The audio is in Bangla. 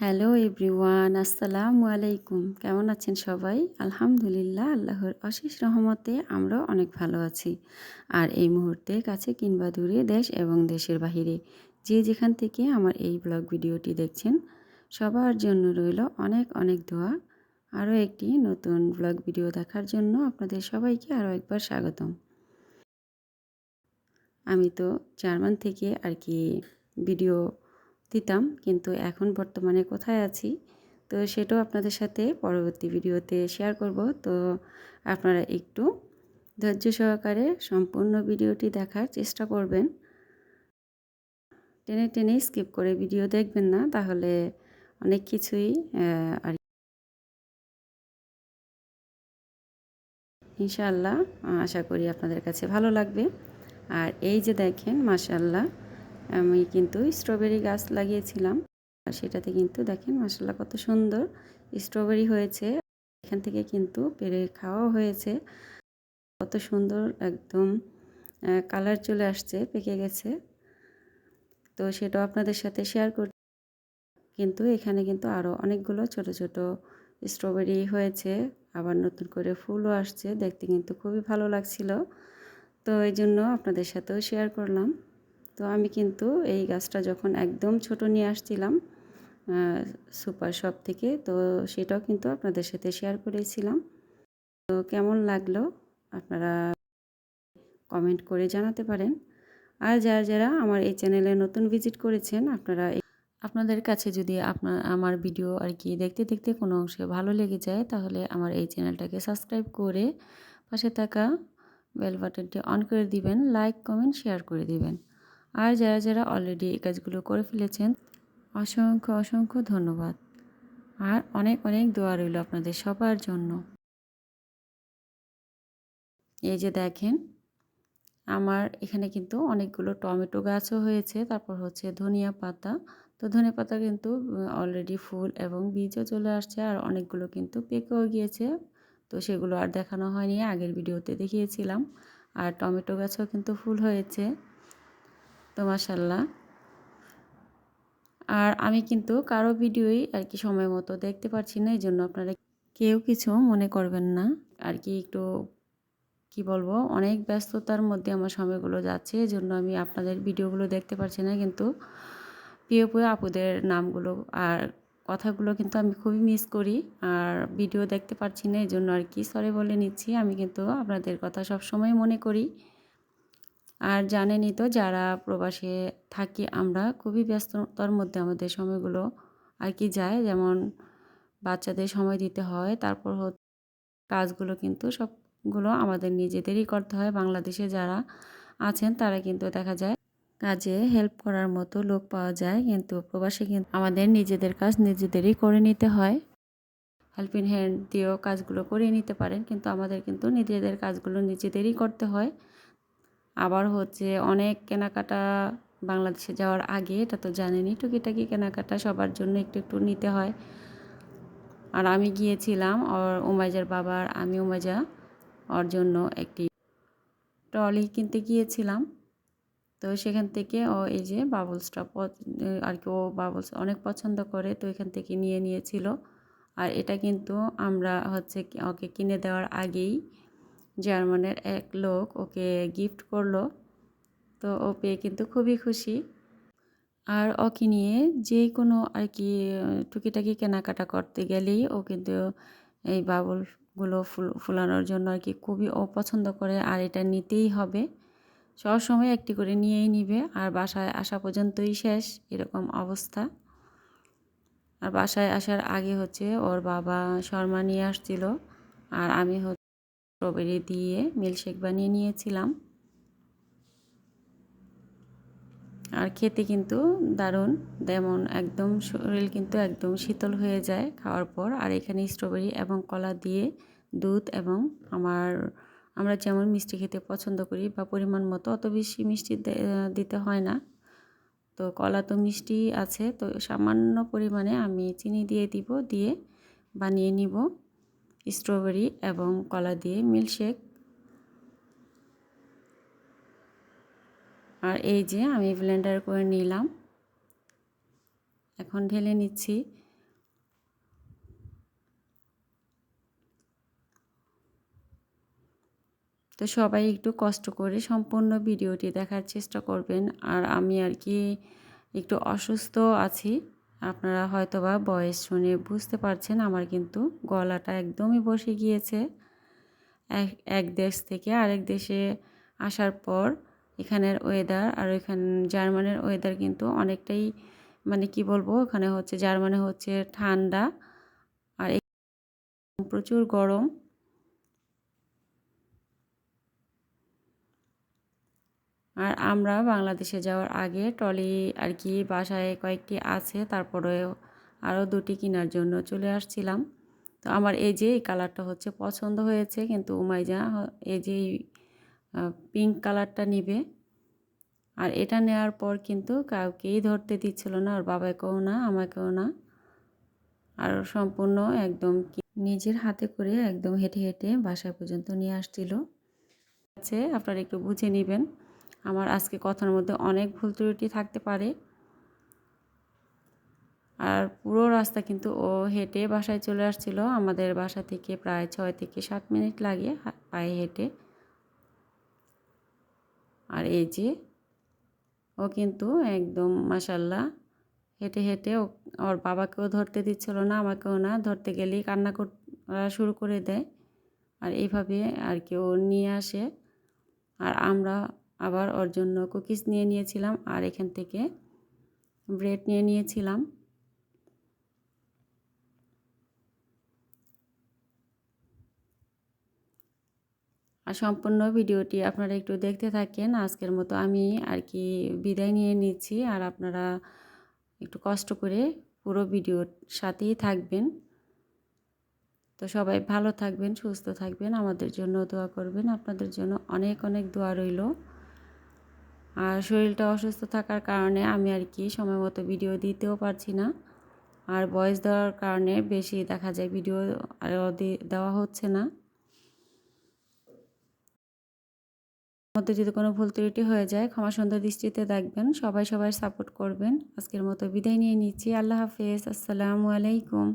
হ্যালো এভরিওয়ান আসসালামু আলাইকুম কেমন আছেন সবাই? আলহামদুলিল্লাহ, আল্লাহর অশেষ রহমতে আমরাও অনেক ভালো আছি। আর এই মুহূর্তে কাছে কিংবা দূরে দেশ এবং দেশের বাহিরে যে যেখান থেকে আমার এই ব্লগ ভিডিওটি দেখছেন, সবার জন্য রইল অনেক অনেক দোয়া। আরও একটি নতুন ব্লগ ভিডিও দেখার জন্য আপনাদের সবাইকে আরও একবার স্বাগতম। আমি তো জার্মান থেকে আর কি ভিডিও দিতাম, কিন্তু এখন বর্তমানে কোথায় আছি? তো সেটাও আপনাদের সাথে পরবর্তী ভিডিওতে শেয়ার করব। তো আপনারা একটু ধৈর্য সহকারে সম্পূর্ণ ভিডিওটি দেখার চেষ্টা করবেন। টেনে টেনে স্কিপ করে ভিডিও দেখবেন না, তাহলে অনেক কিছুই আর ইনশাআল্লাহ, আশা করি আপনাদের কাছে ভালো লাগবে। আর এই যে দেখেন মাশাল্লাহ আমি কিন্তু স্ট্রবেরি গাছ লাগিয়েছিলাম। আর সেটাতে কিন্তু দেখেন মশলা কত সুন্দর স্ট্রবেরি হয়েছে। এখান থেকে কিন্তু পেরে খাওয়াও হয়েছে। কত সুন্দর একদম কালার চলে আসছে, পেকে গেছে। তো সেটাও আপনাদের সাথে শেয়ার কর, কিন্তু এখানে কিন্তু আরও অনেকগুলো ছোট ছোট স্ট্রবেরি হয়েছে। আবার নতুন করে ফুলও আসছে, দেখতে কিন্তু খুবই ভালো লাগছিল। তো এই জন্য আপনাদের সাথেও শেয়ার করলাম। তো আমি কিন্তু এই গাছটা যখন একদম ছোট নিয়ে আসছিলাম সুপার শপ থেকে, তো সেটাও কিন্তু আপনাদের সাথে শেয়ার করেছিলাম। তো কেমন লাগল? আপনারা কমেন্ট করে জানাতে পারেন। আর যারা যারা আমার এই চ্যানেলে নতুন ভিজিট করেছেন, আপনারা আপনাদের কাছে যদি আপনার আমার ভিডিও আর কি দেখতে দেখতে কোনো অংশে ভালো লেগে যায়, তাহলে আমার এই চ্যানেলটাকে সাবস্ক্রাইব করে পাশে থাকা বেল বাটনটি অন করে দিবেন লাইক কমেন্ট শেয়ার করে দিবেন। আর যারা যারা অলরেডি এই কাজগুলো করে ফেলেছেন, অসংখ্য অসংখ্য ধন্যবাদ। আর অনেক অনেক দোয়া রইল আপনাদের সবার জন্য। এই যে দেখেন, আমার এখানে কিন্তু অনেকগুলো টমেটো গাছও হয়েছে, তারপর হচ্ছে ধনিয়া পাতা। তো ধনিয়া পাতা কিন্তু অলরেডি ফুল এবং বীজও চলে আসছে, আর অনেকগুলো কিন্তু পেকেও গিয়েছে। তো সেগুলো আর দেখানো হয়নি, আগের ভিডিওতে দেখিয়েছিলাম। আর টমেটো গাছও কিন্তু ফুল হয়েছে। তো মাসাল্লাহ আর আমি কিন্তু কারও ভিডিওই আর কি সময় মতো দেখতে পারছি না এই জন্য আপনারা কেউ কিছু মনে করবেন না। আর কি একটু, কি বলব, অনেক ব্যস্ততার মধ্যে আমার সময়গুলো যাচ্ছে এই জন্য আমি আপনাদের ভিডিওগুলো দেখতে পারছি না, কিন্তু প্রিয় প্রিয় আপুদের নামগুলো আর কথাগুলো কিন্তু আমি খুবই মিস করি, আর ভিডিও দেখতে পারছি না এই জন্য আর কি সরি বলে নিচ্ছি। আমি কিন্তু আপনাদের কথা সব সময় মনে করি। আর জানেনই তো যারা প্রবাসে থাকি আমরা, খুবই ব্যস্ততার মধ্যে আমাদের সময়গুলো আর কি যায়। যেমন বাচ্চাদের সময় দিতে হয়, তারপর কাজগুলো কিন্তু সবগুলো আমাদের নিজেদেরই করতে হয়। বাংলাদেশে যারা আছেন, তারা কিন্তু দেখা যায় কাজে হেল্প করার মতো লোক পাওয়া যায়। কিন্তু প্রবাসে কিন্তু আমাদের নিজেদের কাজ নিজেদেরই করে নিতে হয়। হেল্পিং হ্যান্ড দিয়েও কাজগুলো করে নিতে পারেন। কিন্তু আমাদের কিন্তু নিজেদের কাজগুলো নিজেদেরই করতে হয়। আবার হচ্ছে অনেক কেনাকাটা বাংলাদেশে যাওয়ার আগে, এটা তো জানেনই, টুকিটাকি কেনাকাটা সবার জন্য একটু একটু নিতে হয়। আর আমি গিয়েছিলাম ওর উমাইজার বাবার, আমি উমাইজা, ওর জন্য একটি ট্রলি কিনতে গিয়েছিলাম। তো সেখান থেকে ও এই যে বাবলসটা আর কি ও বাবলস অনেক পছন্দ করে, তো এখান থেকে নিয়ে নিয়েছিল। আর এটা কিন্তু আমরা হচ্ছে ওকে কিনে দেওয়ার আগেই জার্মানের এক লোক ওকে গিফট করল। তো ও পেয়ে কিন্তু খুবই খুশি। আর ওকে নিয়ে যে কোনো আর কি, টুকিটাকি কেনাকাটা করতে গেলেই ও কিন্তু এই বাবুলগুলো ফুল, ফুলানোর জন্য আর কি খুবই ও পছন্দ করে আর এটা নিতেই হবে। সব সময় একটি করে নিয়েই নিবে। আর বাসায় আসা পর্যন্তই শেষ, এরকম অবস্থা। আর বাসায় আসার আগে হচ্ছে ওর বাবা শর্মা নিয়ে আসছিল। আর আমি স্ট্রবেরি দিয়ে মিল্কশেক বানিয়ে নিয়েছিলাম। আর খেতে কিন্তু দারুণ, যেমন একদম শরীর কিন্তু একদম শীতল হয়ে যায় খাওয়ার পর। আর এখানে স্ট্রবেরি এবং কলা দিয়ে দুধ এবং আমার, আমরা যেমন মিষ্টি খেতে পছন্দ করি বা পরিমাণ মতো, অত বেশি মিষ্টি দিতে হয় না। তো কলা তো মিষ্টি আছে, তো সামান্য পরিমাণে আমি চিনি দিয়ে দিব, দিয়ে বানিয়ে নিব। স্ট্রবেরি এবং কলা দিয়ে মিল্কশেক। আর এই যে আমি ব্লেন্ডার করে নিলাম। এখন ঢেলে নিচ্ছি। তো সবাই একটু কষ্ট করে সম্পূর্ণ ভিডিওটি দেখার চেষ্টা করবেন। আর আমি আর কি একটু অসুস্থ আছি। আপনারা হয়তো বা বয়স শুনে বুঝতে পারছেন আমার কিন্তু গলাটা একদমই বসে গিয়েছে। এক এক দেশ থেকে আরেক দেশে আসার পর এখানের ওয়েদার আর এখান জার্মানের ওয়েদার কিন্তু অনেকটাই মানে কি বলব, ওখানে হচ্ছে, জার্মানে হচ্ছে ঠান্ডা। আর প্রচুর গরম। আর আমরা বাংলাদেশে যাওয়ার আগে ট্রলি আর কি বাসায় কয়েকটি আছে তারপরে আরও দুটি কেনার জন্য চলে আসছিলাম। তো আমার এই যে এই কালারটা হচ্ছে পছন্দ হয়েছে, কিন্তু উমাইজা এই যে পিঙ্ক কালারটা নিবে। আর এটা নেওয়ার পর কিন্তু কাউকেই ধরতে দিচ্ছিল না ওর বাবাকেও না, আমাকেও না। আর সম্পূর্ণ একদম নিজের হাতে করে একদম হেঁটে হেঁটে বাসায় পর্যন্ত নিয়ে আসছিল। আছে আপনারা একটু বুঝে নেবেন। আমার আজকে কথার মধ্যে অনেক ভুল ত্রুটি থাকতে পারে। আর পুরো রাস্তা কিন্তু ও হেঁটে বাসায় চলে আসছিল। আমাদের বাসা থেকে প্রায় ছয় থেকে সাত মিনিট লাগে পায়ে হেঁটে। আর এই যে ও কিন্তু একদম মাসাল্লাহ হেঁটে হেঁটে ও, ওর বাবাকেও ধরতে দিচ্ছিল না, আমাকেও না। ধরতে গেলেই কান্না করা শুরু করে দেয়। আর এইভাবে আর কি ও নিয়ে আসে। আর আমরা আবার ওর জন্য কুকিজ নিয়ে নিয়েছিলাম আর এখান থেকে ব্রেড নিয়ে নিয়েছিলাম। আর সম্পূর্ণ ভিডিওটি আপনারা একটু দেখতে থাকেন। আজকের মতো আমি আর কি বিদায় নিয়ে নিচ্ছি আর আপনারা একটু কষ্ট করে পুরো ভিডিওর সাথেই থাকবেন। তো সবাই ভালো থাকবেন, সুস্থ থাকবেন। আমাদের জন্য দোয়া করবেন। আপনাদের জন্য অনেক অনেক দোয়া রইল। আর শরীরটা অসুস্থ থাকার কারণে আমি আর কি সময় মতো ভিডিও দিতেও পারছি না। আর বয়স দেওয়ার কারণে বেশি দেখা যায় ভিডিও দেওয়া হচ্ছে না। মধ্যে যদি কোনো ভুল ত্রুটি হয়ে যায়, ক্ষমা সুন্দর দৃষ্টিতে দেখবেন। সবাই সবাই সাপোর্ট করবেন। আজকের মতো বিদায় নিয়ে নিচ্ছি। আল্লাহ হাফেজ। আসসালামু আলাইকুম।